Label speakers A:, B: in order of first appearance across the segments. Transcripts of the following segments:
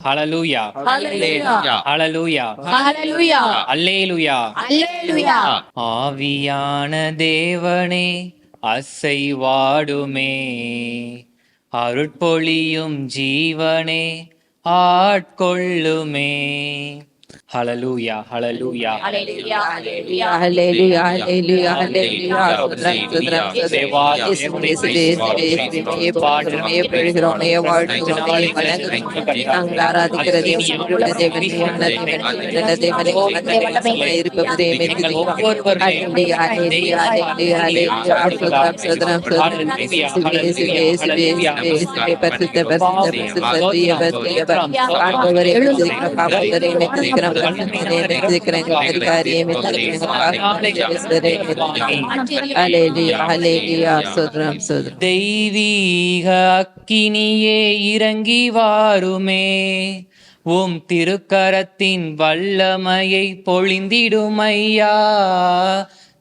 A: Hallelujah.
B: ஹalleluya
A: Hallelujah.
B: அல்லேலுயா
A: Hallelujah.
B: ஆவியான தேவனே அசைவாடுமே அருட்பொழியும் ஜீவனே ஆட்கொள்ளுமே ஹalleluya ஹalleluya
A: Hallelujah. Hallelujah. சுதரம், சுதரம்.
B: தெய்வீக அக்கினியே இறங்கி வாருமே உம் திருக்கரத்தின் வல்லமையை பொழிந்திடுமையா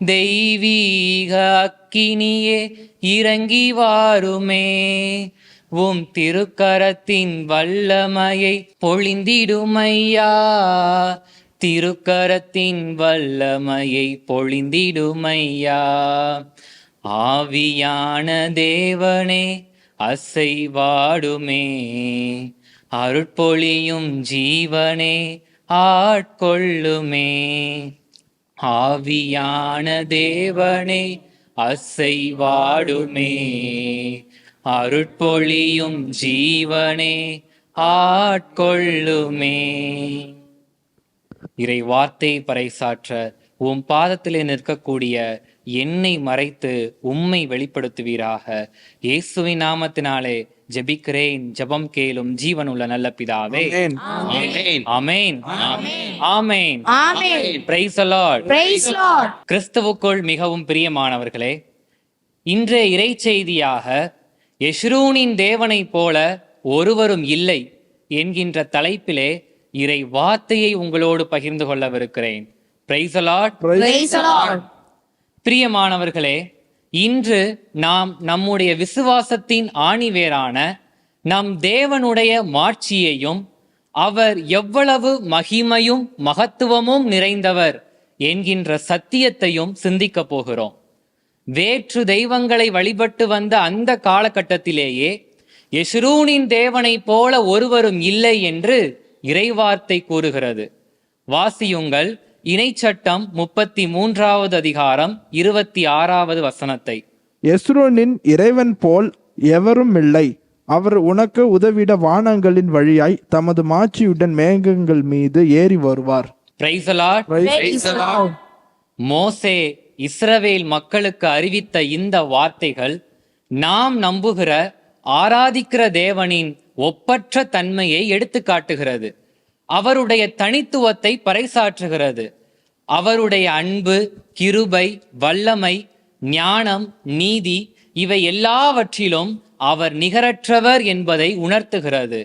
B: தெய்வீக அக்கினியே இறங்கி வாருமே உம் திருக்கரத்தின் வல்லமையை பொழிந்திடுமையா? திருக்கரத்தின் வல்லமையை பொழிந்திடுமையா? ஆவியான தேவனே அசைவாடுமே. அருட்பொழியும் ஜீவனே ஆட்கொள்ளுமே. ஆவியான தேவனே அசைவாடுமே. அருட்பொழியும் ஜீவனே ஆட்கொள்ளுமே. இறை வார்த்தை பறைசாற்ற உம் பாதத்திலே நிற்கக்கூடிய என்னை மறைத்து உம்மை வெளிப்படுத்துவீராக. இயேசுவின் நாமத்தினாலே ஜெபிக்கிறேன் ஜெபம் கேளும் ஜீவனுள்ள நல்ல பிதாவே.
C: Amen.
B: ஆமென். பிரைஸ். கிறிஸ்துவுக்குள் மிகவும் பிரியமானவர்களே இன்றைய இறை செய்தியாக யெஷ்ரூனின் தேவனைப் போல ஒருவரும் இல்லை என்கின்ற தலைப்பிலே இறை வார்த்தையை உங்களோடு பகிர்ந்து கொள்ளவிருக்கிறேன். Praise Lord
A: Praise the Lord.
B: பிரியமானவர்களே இன்று நாம் நம்முடைய விசுவாசத்தின் ஆணிவேரான நம் தேவனுடைய மாட்சியையும் அவர் எவ்வளவு மகிமையும் மகத்துவமும் நிறைந்தவர் என்கின்ற சத்தியத்தையும் சிந்திக்கப் போகிறோம். வேற்று தெய்வங்களை வழிபட்டு வந்த அந்த காலகட்டத்திலேயே யெஷ்ரூனின் தேவனைப் போல ஒருவரும் இல்லை என்று இறைவார்த்தை கூறுகிறது. வாசியுங்கள் இணைச்சட்டம் முப்பத்தி மூன்றாவது அதிகாரம் இருபத்தி ஆறாவது வசனத்தை.
D: எஸ்ரோனின் இறைவன் போல் எவரும் இல்லை. அவர் உனக்கு உதவிட வானங்களின் வழியாய் தமது மாட்சியுடன் மேகங்கள் மீது ஏறி வருவார்.
B: பிரைசலாட்
A: Praise the Lord.
B: மோசே இஸ்ரவேல் மக்களுக்கு அறிவித்த இந்த வார்த்தைகள் நாம் நம்புகிற ஆராதிக்கிற தேவனின் ஒப்பற்ற தன்மையை எடுத்து காட்டுகிறது. அவருடைய தனித்துவத்தை பறைசாற்றுகிறது. அவருடைய அன்பு கிருபை வல்லமை ஞானம் நீதி இவை எல்லாவற்றிலும் அவர் நிகரற்றவர் என்பதை உணர்த்துகிறது.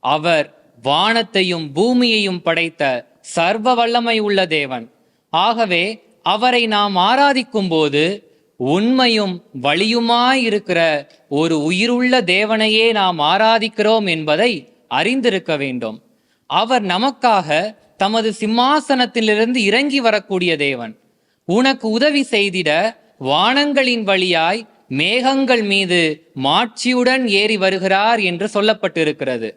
B: அவர் வானத்தையும் பூமியையும் படைத்த சர்வ வல்லமை உள்ள தேவன். ஆகவே அவரை நாம் ஆராதிக்கும் போது உண்மையும் வழியுமாயிருக்கிற ஒரு உயிருள்ள தேவனையே நாம் ஆராதிக்கிறோம் என்பதை அறிந்திருக்க வேண்டும். அவர் நமக்காக தமது சிம்மாசனத்திலிருந்து இறங்கி வரக்கூடிய தேவன். உனக்கு உதவி செய்திட வானங்களின் வழியாய் மேகங்கள் மீது மாட்சியுடன் ஏறி வருகிறார் என்று சொல்லப்பட்டிருக்கிறது.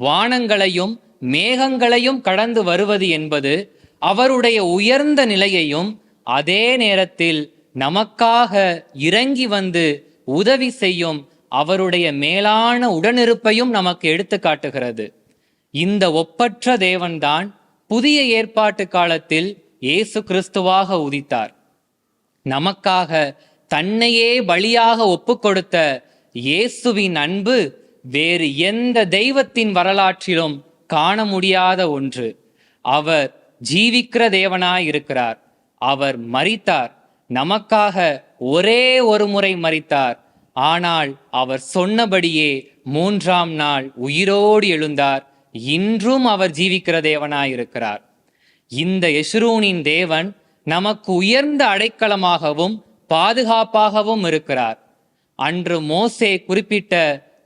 B: வானங்களையும் மேகங்களையும் கடந்து வருவது என்பது அவருடைய உயர்ந்த நிலையையும் அதே நேரத்தில் நமக்காக இறங்கி வந்து உதவி செய்யும் அவருடைய மேலான உடனிருப்பையும் நமக்கு எடுத்து காட்டுகிறது. இந்த ஒப்பற்ற தேவன்தான் புதிய ஏற்பாட்டு காலத்தில் இயேசு கிறிஸ்துவாக உதித்தார். நமக்காக தன்னையே பலியாக ஒப்புக்கொடுத்த இயேசுவின் அன்பு வேறு எந்த தெய்வத்தின் வரலாற்றிலும் காண முடியாத ஒன்று. அவர் ஜீவிக்கிற தேவனாய் இருக்கிறார் அவர் மறித்தார் நமக்காக ஒரே ஒரு முறை மறித்தார் ஆனால் அவர் சொன்னபடியே மூன்றாம் நாள் உயிரோடு எழுந்தார். இன்றும் அவர் ஜீவிக்கிற தேவனாய் இருக்கிறார் இந்த யசுரூனின் தேவன் நமக்கு உயர்ந்த அடைக்கலமாகவும் பாதுகாப்பாகவும் இருக்கிறார். அன்று மோசே குறிப்பிட்ட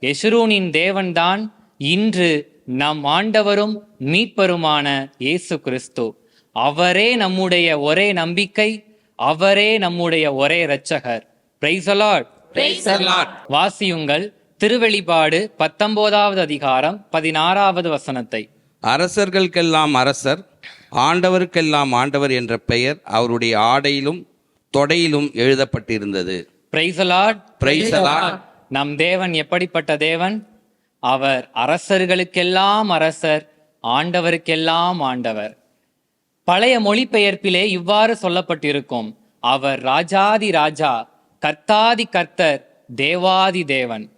B: யசுரூனின் தேவன்தான். இன்று நம் ஆண்டவரும் மீட்பருமான இயேசு கிறிஸ்து. அவரே நம்முடைய ஒரே நம்பிக்கை அவரே நம்முடைய ஒரே இரட்சகர். பிரைஸ் வாசியுங்கள் திருவெளிப்பாடு பத்தொன்பதாவது அதிகாரம் பதினாறாவது வசனத்தை.
C: அரசர்களுக்கெல்லாம் அரசர் ஆண்டவருக்கெல்லாம் ஆண்டவர் என்ற பெயர் அவருடைய ஆடையிலும் தொடையிலும் எழுதப்பட்டிருந்தது.
B: பிரைசலாட்
C: Praise the Lord.
B: நம் தேவன் எப்படிப்பட்ட தேவன்? அவர் அரசர்களுக்கெல்லாம் அரசர் ஆண்டவருக்கெல்லாம் ஆண்டவர். பழைய மொழிபெயர்ப்பிலே இவ்வாறு சொல்லப்பட்டிருக்கும் அவர் ராஜாதி ராஜா கர்த்தாதி கர்த்தர் தேவாதி தேவன்.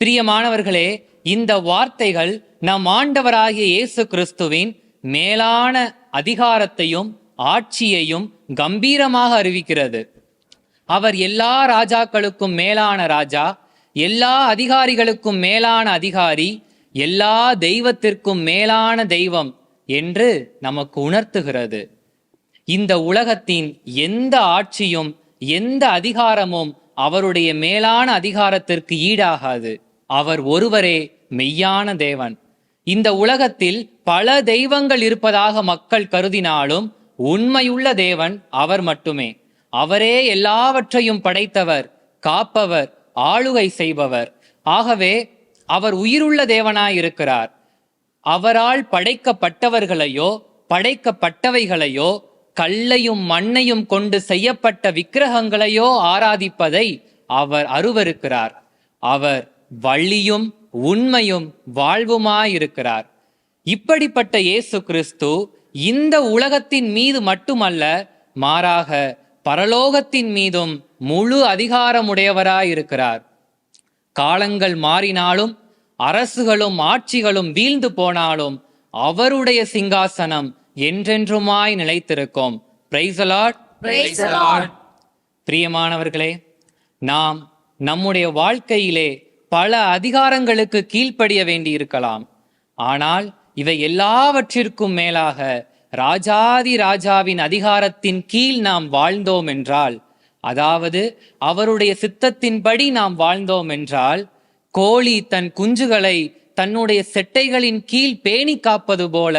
B: பிரியமானவர்களே இந்த வார்த்தைகள் நம் ஆண்டவராகிய இயேசு கிறிஸ்துவின் மேலான அதிகாரத்தையும் ஆட்சியையும் கம்பீரமாக அறிவிக்கிறது. அவர் எல்லா ராஜாக்களுக்கும் மேலான ராஜா எல்லா அதிகாரிகளுக்கும் மேலான அதிகாரி எல்லா தெய்வத்திற்கும் மேலான தெய்வம் என்று நமக்கு உணர்த்துகிறது. இந்த உலகத்தின் எந்த ஆட்சியும் எந்த அதிகாரமும் அவருடைய மேலான அதிகாரத்திற்கு ஈடாகாது. அவர் ஒருவரே மெய்யான தேவன். இந்த உலகத்தில் பல தெய்வங்கள் இருப்பதாக மக்கள் கருதினாலும் உண்மையுள்ள தேவன் அவர் மட்டுமே. அவரே எல்லாவற்றையும் படைத்தவர் காப்பவர் ஆளுகை செய்பவர். ஆகவே அவர் உயிருள்ள தேவனாயிருக்கிறார். அவரால் படைக்கப்பட்டவர்களையோ படைக்கப்பட்டவைகளையோ கல்லையும் மண்ணையும் கொண்டு செய்யப்பட்ட விக்கிரகங்களையோ ஆராதிப்பதை அவர் அருவருக்கிறார். அவர் வள்ளியும் உண்மையும் வாழ்வுமாயிருக்கிறார். இப்படிப்பட்ட இயேசு கிறிஸ்து இந்த உலகத்தின் மீது மட்டுமல்ல மாறாக பரலோகத்தின் மீதும் முழு அதிகாரமுடையவராயிருக்கிறார். காலங்கள் மாறினாலும் அரசுகளும் ஆட்சிகளும் வீழ்ந்து போனாலும் அவருடைய சிங்காசனம் என்றென்றுமாய் நிலைத்திருக்கும். பிரியமானவர்களே நாம் நம்முடைய வாழ்க்கையிலே பல அதிகாரங்களுக்கு கீழ்ப்படிய வேண்டியிருக்கலாம். ஆனால் இவை எல்லாவற்றிற்கும் மேலாக ராஜாதி ராஜாவின் அதிகாரத்தின் கீழ் நாம் வாழ்ந்தோம் என்றால் அதாவது அவருடைய சித்தத்தின்படி நாம் வாழ்ந்தோம் என்றால் கோழி தன் குஞ்சுகளை தன்னுடைய செட்டைகளின் கீழ் பேணி காப்பது போல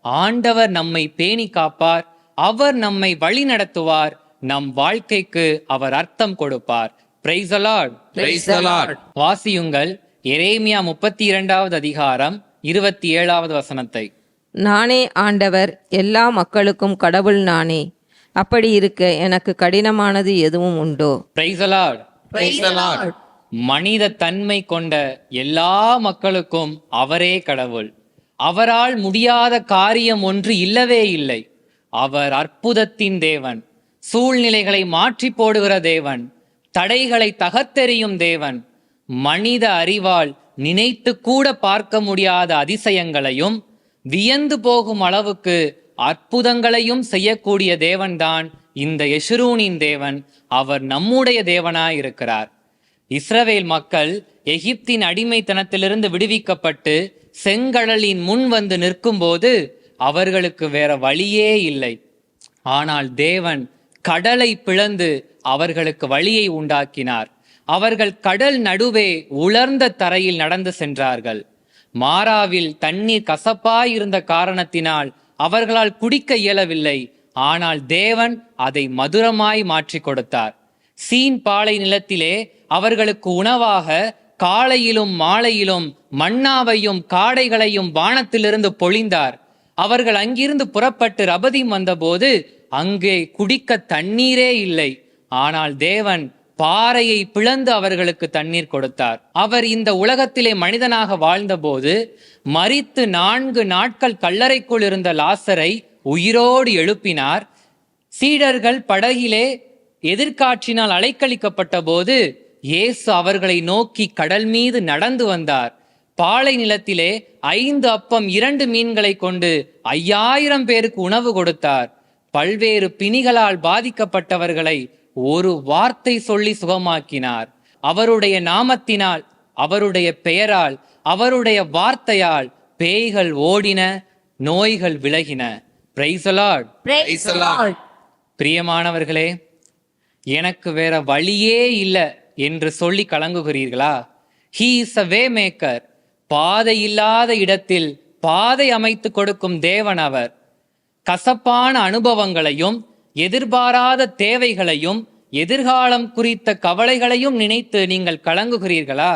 B: ஆண்டவர் நம்மை பேணி காப்பார் அவர் நம்மை வழி நடத்துவார் நம் வாழ்க்கைக்கு அவர் அர்த்தம் கொடுப்பார். Praise the Lord
C: Praise the Lord.
B: வாசியுங்கள் எரேமியா முப்பத்தி இரண்டாவது அதிகாரம் இருபத்தி ஏழாவது வசனத்தை.
A: நானே ஆண்டவர் எல்லா மக்களுக்கும் கடவுள் நானே. அப்படி இருக்க எனக்கு கடினமானது எதுவும் உண்டோ?
B: Praise the Lord
C: Praise the Lord.
B: மனித தன்மை கொண்ட எல்லா மக்களுக்கும் அவரே கடவுள். அவரால் முடியாத காரியம் ஒன்று இல்லவே இல்லை. அவர் அற்புதத்தின் தேவன் சூழ்நிலைகளை மாற்றி போடுகிற தேவன் தடைகளை தகர்த்தெறியும் தேவன் மனித அறிவால் நினைத்து கூட பார்க்க முடியாத அதிசயங்களையும் வியந்து போகும் அளவுக்கு அற்புதங்களையும் செய்யக்கூடிய தேவன்தான் இந்த யெஷுரூனின் தேவன். அவர் நம்முடைய தேவனாயிருக்கிறார். இஸ்ரவேல் மக்கள் எகிப்தின் அடிமைத்தனத்திலிருந்து விடுவிக்கப்பட்டு செங்கடலின் முன் வந்து நிற்கும்போது அவர்களுக்கு வேற வழியே இல்லை. ஆனால் தேவன் கடலை பிளந்து அவர்களுக்கு வழியை உண்டாக்கினார். அவர்கள் கடல் நடுவே உலர்ந்த தரையில் நடந்து சென்றார்கள். மாறாவில் தண்ணீர் கசப்பாயிருந்த காரணத்தினால் அவர்களால் குடிக்க இயலவில்லை. ஆனால் தேவன் அதை மதுரமாய் மாற்றி கொடுத்தார். சீன் பாலை நிலத்திலே அவர்களுக்கு உணவாக காலையிலும் மாலையிலும் மன்னாவையும் காடைகளையும் வானத்திலிருந்து பொழிந்தார். அவர்கள் அங்கிருந்து புறப்பட்டு ரபதி வந்தபோது அங்கே குடிக்க தண்ணீரே இல்லை. ஆனால் தேவன் பாறையை பிளந்து அவர்களுக்கு தண்ணீர் கொடுத்தார். அவர் இந்த உலகத்திலே மனிதனாக வாழ்ந்தபோது மரித்து நான்கு நாட்கள் கல்லறைக்குள் இருந்த லாசரை உயிரோடு எழுப்பினார். சீடர்கள் படகிலே எதிர்காற்றினால் அலைக்கழிக்கப்பட்ட போது இயேசு அவர்களை நோக்கி கடல் மீது நடந்து வந்தார். பாலை நிலத்திலே ஐந்து அப்பம் இரண்டு மீன்களை கொண்டு ஐயாயிரம் பேருக்கு உணவு கொடுத்தார். பல்வேறு பிணிகளால் பாதிக்கப்பட்டவர்களை ஒரு வார்த்தை சொல்லி சுகமாக்கினார். அவருடைய நாமத்தினால் அவருடைய பெயரால் அவருடைய வார்த்தையால் பேய்கள் ஓடின நோய்கள் விலகின. பிரைசலாட்
C: Praise the Lord.
B: பிரியமானவர்களே எனக்கு வேற வழியே இல்லை என்று சொல்லி கலங்குகிறீர்களா? He is a way maker பாதை இல்லாத இடத்தில் பாதை அமைத்து கொடுக்கும் தேவன் அவர். கசப்பான அனுபவங்களையும் எதிர்பாராத தேவைகளையும் எதிர்காலம் குறித்த கவலைகளையும் நினைத்து நீங்கள் கலங்குகிறீர்களா?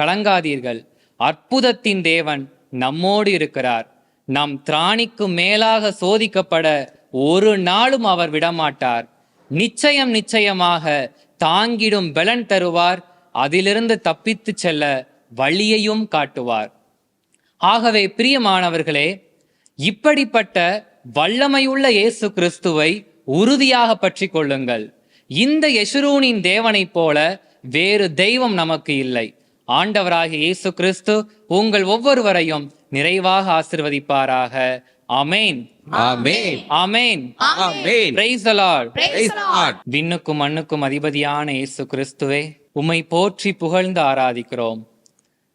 B: கலங்காதீர்கள். அற்புதத்தின் தேவன் நம்மோடு இருக்கிறார். நம் திராணிக்கு மேலாக சோதிக்கப்பட ஒரு நாளும் அவர் விடமாட்டார். நிச்சயம் நிச்சயமாக தாங்கிடும் பலன் தருவார். அதிலிருந்து தப்பித்துச் செல்ல வழியையும் காட்டுவார். ஆகவே பிரியமானவர்களே இப்படிப்பட்ட வல்லமையுள்ள இயேசு கிறிஸ்துவை உறுதியாக பற்றி கொள்ளுங்கள். இந்த யெஷுரூனின் தேவனைப் போல வேறு தெய்வம் நமக்கு இல்லை. ஆண்டவராகிய இயேசு கிறிஸ்து உங்கள் ஒவ்வொருவரையும் நிறைவாக ஆசிர்வதிப்பாராக. அமேன். விண்ணுக்கும் மண்ணுக்கும் அதிபதியான இயேசு கிறிஸ்துவே உம்மை போற்றி புகழ்ந்து ஆராதிக்கிறோம்.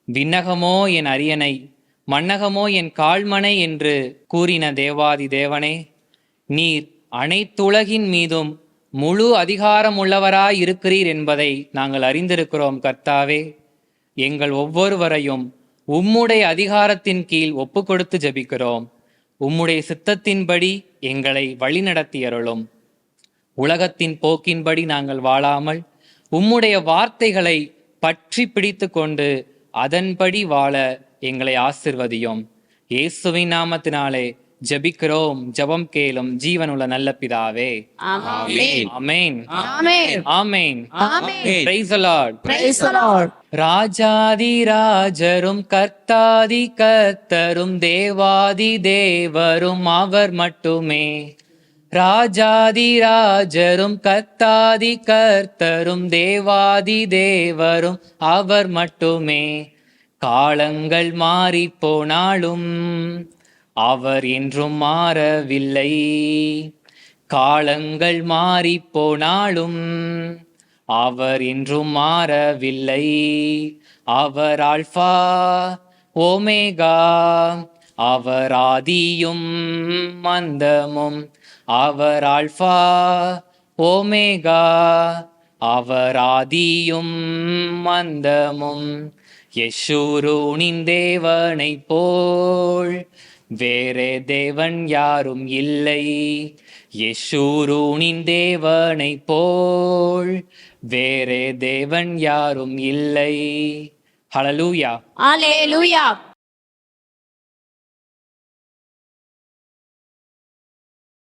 B: விண்ணகமோ என் அரியணை மண்ணகமோ என் கால்மனை என்று கூறின தேவாதி தேவனே நீர் அனைத்துலகின் மீதும் முழு அதிகாரம் உள்ளவராய் இருக்கிறீர் என்பதை நாங்கள் அறிந்திருக்கிறோம் கர்த்தாவே. எங்கள் ஒவ்வொருவரையும் உம்முடைய அதிகாரத்தின் கீழ் ஒப்பு கொடுத்து ஜெபிக்கிறோம். உம்முடைய சித்தத்தின்படி எங்களை வழிநடத்தியருளும் உலகத்தின் போக்கின்படி நாங்கள் வாழாமல் உம்முடைய வார்த்தைகளை பற்றி பிடித்து கொண்டு அதன்படி வாழ எங்களை ஆசிர்வதியும். இயேசுவின் நாமத்தினாலே ஜெபிக்கிறோம் ஜெபம் கேளும் ஜீவனுள்ள நல்ல பிதாவே. அமேன். ஆமேன். ராஜாதி ராஜரும் கர்த்தாதி கர்த்தரும் தேவாதி தேவரும் அவர் மட்டுமே. ராஜாதி ராஜரும் கர்த்தாதி கர்த்தரும் தேவாதி தேவரும் அவர் மட்டுமே. காலங்கள் மாறி போனாலும் அவர் என்றும் மாறவில்லை. காலங்கள் மாறி போனாலும் அவர் என்றும் மாறவில்லை. அவர் ஆல்பா ஓமேகா அவர் ஆதியும் மந்தமும். அவர் ஆல்பா ஓமேகா அவர் ஆதியும் மந்தமும். யஷூரூனின் தேவனை போல் வேறே தேவன் யாரும் இல்லை. யெஷூரூனின் தேவனை போல் வேறே தேவன் யாரும் இல்லை. Hallelujah
A: Hallelujah.